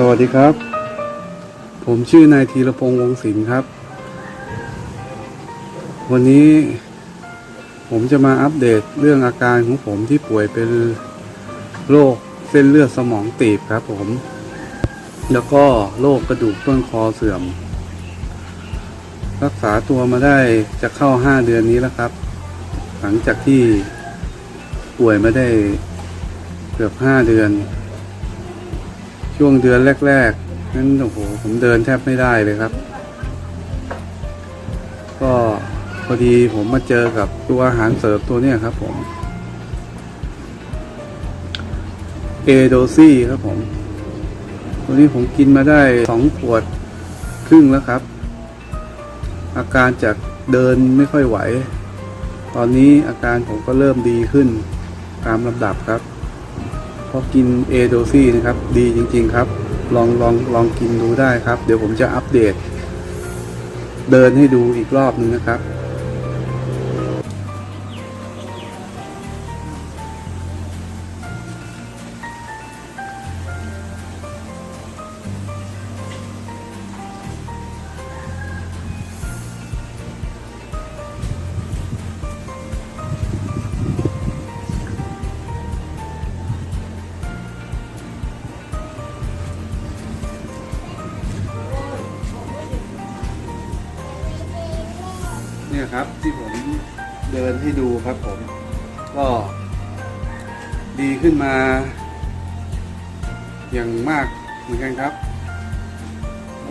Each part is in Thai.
สวัสดีครับ ผมชื่อนายธีรพงษ์วงศิลป์ครับ วันนี้ผมจะมาอัปเดตเรื่องอาการของผมที่ป่วยเป็นโรคเส้นเลือดสมองตีบครับผม แล้วก็โรคกระดูกต้นคอเสื่อม รักษาตัวมาได้จะเข้าห้าเดือนนี้แล้วครับ หลังจากที่ป่วยมาได้เกือบห้าเดือน ช่วงเดือนแรก ๆ นั้นโอ้โหผมเดินแทบไม่ได้เลยครับ ก็พอดีผมมาเจอกับตัวอาหารเสริมตัวนี้ครับผมเอโดซี่ครับผม ตัวนี้ผมกินมาได้สองขวดครึ่งแล้วครับ อาการจากเดินไม่ค่อยไหว ตอนนี้อาการผมก็เริ่มดีขึ้นตามลำดับครับ พอกินเอโดซี่นะครับ ดีจริง ๆ ครับ ลองลองลองกินดูได้ครับ เดี๋ยวผมจะอัปเดต เดินให้ดูอีกรอบหนึงนะครับ เนี่ยครับที่ผมเดินให้ดูครับผม ก็ดีขึ้นมา อย่างมากเหมือนกันครับ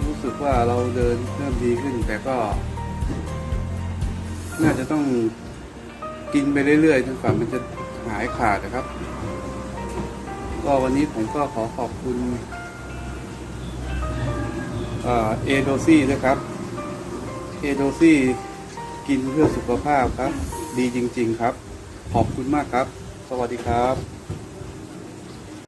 รู้สึกว่าเราเดินเริ่มดีขึ้น แต่ก็ น่าจะต้องกินไปเรื่อยๆจนกว่ามันจะหายขาดนะครับ ก็วันนี้ผมก็ขอขอบคุณเอโดซี่ด้วยครับ เอโดซี่ กินเพื่อสุขภาพครับ ดีจริง ๆ ครับ ขอบคุณมากครับ สวัสดีครับ